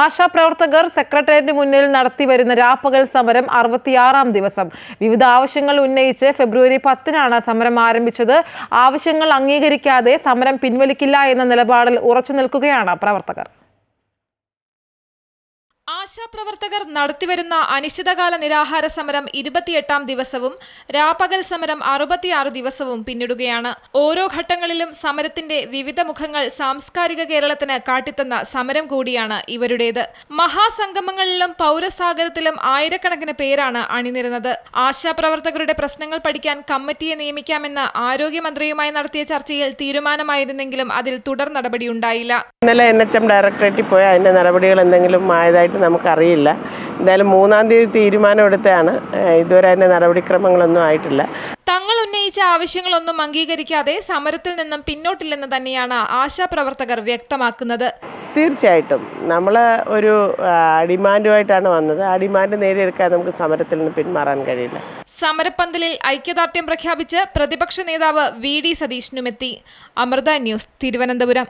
ആശാപ്രവർത്തകർ secretariat മുന്നിൽ നടത്തിവരുന്ന രാപ്പകൽ സമരം അറുപത്തിയാറാം ദിവസം. വിവിധ ആവശ്യങ്ങൾ ഉന്നയിച്ച് ഫെബ്രുവരി പത്തിനാണ് സമരം ആരംഭിച്ചത്. ആവശ്യങ്ങൾ അംഗീകരിക്കാതെ സമരം പിൻവലിക്കില്ല എന്ന നിലപാടിൽ ഉറച്ചു നിൽക്കുകയാണ് പ്രവർത്തകർ. ആശാപ്രവർത്തകർ നടത്തിവരുന്ന അനിശ്ചിതകാല നിരാഹാര സമരം ഇരുപത്തിയെട്ടാം ദിവസവും രാപ്പകൽ സമരം അറുപത്തിയാറ് ദിവസവും പിന്നിടുകയാണ്. ഓരോ ഘട്ടങ്ങളിലും സമരത്തിന്റെ വിവിധ മുഖങ്ങൾ സാംസ്കാരിക കേരളത്തിന് കാട്ടിത്തന്ന സമരം കൂടിയാണ് ഇവരുടേത്. മഹാസംഗമങ്ങളിലും പൗരസാഗരത്തിലും ആയിരക്കണക്കിന് പേരാണ് അണിനിരുന്നത്. ആശാപ്രവർത്തകരുടെ പ്രശ്നങ്ങൾ പഠിക്കാൻ കമ്മിറ്റിയെ നിയമിക്കാമെന്ന് ആരോഗ്യമന്ത്രിയുമായി നടത്തിയ ചർച്ചയിൽ തീരുമാനമായിരുന്നെങ്കിലും അതിൽ തുടർ നടപടിയുണ്ടായില്ല. ഇന്നലെ എൻ എച്ച് എം ഡയറക്ടറേറ്റിൽ പോയി അതിന്റെ നടപടികൾ എന്തെങ്കിലും ആയതായിട്ട് നമുക്കറിയില്ല. എന്തായാലും മൂന്നാം തീയതി തീരുമാനമെടുത്തതാണ് ഏഹ് ഇതുവരെ അതിന്റെ നടപടിക്രമങ്ങളൊന്നും ആയിട്ടില്ല. തങ്ങൾ ഉന്നയിച്ച ആവശ്യങ്ങളൊന്നും അംഗീകരിക്കാതെ സമരത്തിൽ നിന്നും പിന്നോട്ടില്ലെന്ന് തന്നെയാണ് ആശാ പ്രവർത്തകർ വ്യക്തമാക്കുന്നത്. തീർച്ചയായിട്ടും. നമ്മൾ ഒരു ഡിമാൻഡുമായിട്ടാണ് വന്നത്. ആ ഡിമാൻഡ് നേടിയെടുക്കാൻ നമുക്ക് സമരത്തിൽ നിന്ന് പിന്മാറാൻ കഴിയില്ല. സമരപ്പന്തലിൽ ഐക്യദാർഢ്യം പ്രഖ്യാപിച്ച് പ്രതിപക്ഷ നേതാവ് വി ഡി സതീശനുമെത്തി അമൃത ന്യൂസ് തിരുവനന്തപുരം.